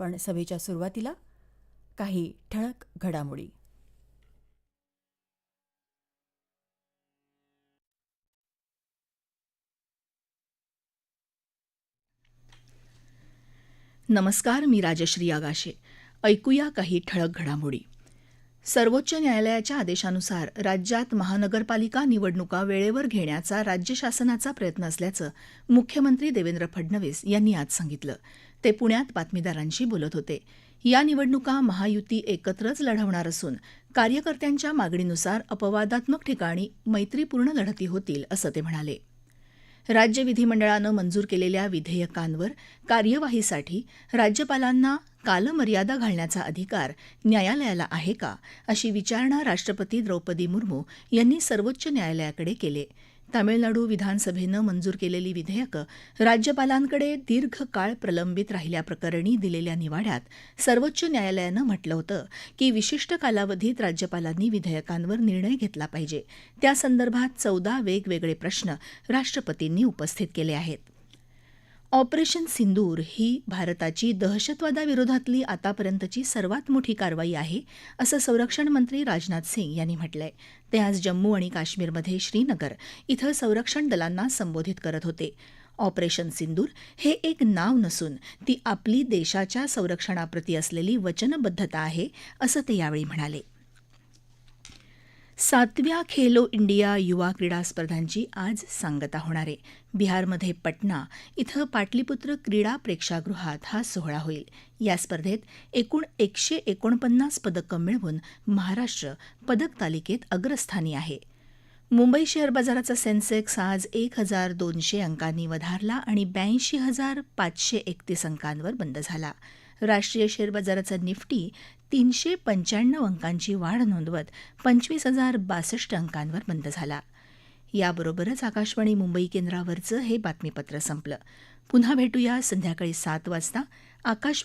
पण सभेच्या सुरुवातीला काही ठळक घडामोडी. नमस्कार मी राजश्री आगाशे. ऐकूया काही ठळक घडामोडी. सर्वोच्च न्यायालयाच्या आदेशानुसार राज्यात महानगरपालिका निवडणुका वेळेवर घेण्याचा राज्य शासनाचा प्रयत्न असल्याचं मुख्यमंत्री देवेंद्र फडणवीस यांनी आज सांगितलं. ते पुण्यात बातमीदारांशी बोलत होते. या निवडणुका महायुती एकत्रच लढवणार असून कार्यकर्त्यांच्या मागणीनुसार अपवादात्मक ठिकाणी मैत्रीपूर्ण लढती होतील असं ते म्हणाले. राज्य विधिमंडळानं मंजूर केलेल्या विधेयकांवर कार्यवाहीसाठी राज्यपालांना कालमर्यादा घालण्याचा अधिकार न्यायालयाला आहे का अशी विचारणा राष्ट्रपती द्रौपदी मुर्मू यांनी सर्वोच्च न्यायालयाकडे केले. तामिळनाडू विधानसभेनं मंजूर केलेली विधेयकं राज्यपालांकडे दीर्घकाळ प्रलंबित राहिल्याप्रकरणी दिलेल्या निवाड्यात सर्वोच्च न्यायालयानं म्हटलं होतं की विशिष्ट कालावधीत राज्यपालांनी विधेयकांवर निर्णय घेतला पाहिजे. त्यासंदर्भात चौदा वेगवेगळे प्रश्न राष्ट्रपतींनी उपस्थित केले आहेत. ऑपरेशन सिंदूर ही भारताची दहशतवादाविरोधातली आतापर्यंतची सर्वात मोठी कारवाई आहे असं संरक्षण मंत्री राजनाथ सिंग यांनी म्हटलंय. ते आज जम्मू आणि काश्मीरमध्ये श्रीनगर इथं संरक्षण दलांना संबोधित करत होते. ऑपरेशन सिंदूर हे एक नाव नसून ती आपली देशाच्या संरक्षणाप्रती असलेली वचनबद्धता आहे असं ते यावेळी म्हणाले. सातव्या खेलो इंडिया युवा क्रीडा स्पर्धांची आज सांगता होणार आहे. बिहारमध्ये पटना इथं पाटलीपुत्र क्रीडा प्रेक्षागृहात हा सोहळा होईल. या स्पर्धेत एकूण एकशे एकोणपन्नास पदकं मिळवून महाराष्ट्र पदक तालिकेत अग्रस्थानी आहे. मुंबई शेअर बाजाराचा सेन्सेक्स आज एक हजार दोनशे अंकांनी वधारला आणि ब्याऐंशी हजार पाचशे एकतीस अंकांवर बंद झाला. राष्ट्रीय शेअर बाजाराचा निफ्टी तीनशे पंच्याण्णव अंकांची वाढ नोंदवत पंचवीस हजार बासष्ट अंकांवर बंद झाला. याबरोबरच आकाशवाणी मुंबई केंद्रावरचं हे बातमीपत्र संपलं. पुन्हा भेटूया संध्याकाळी सात वाजता. आकाशवाणी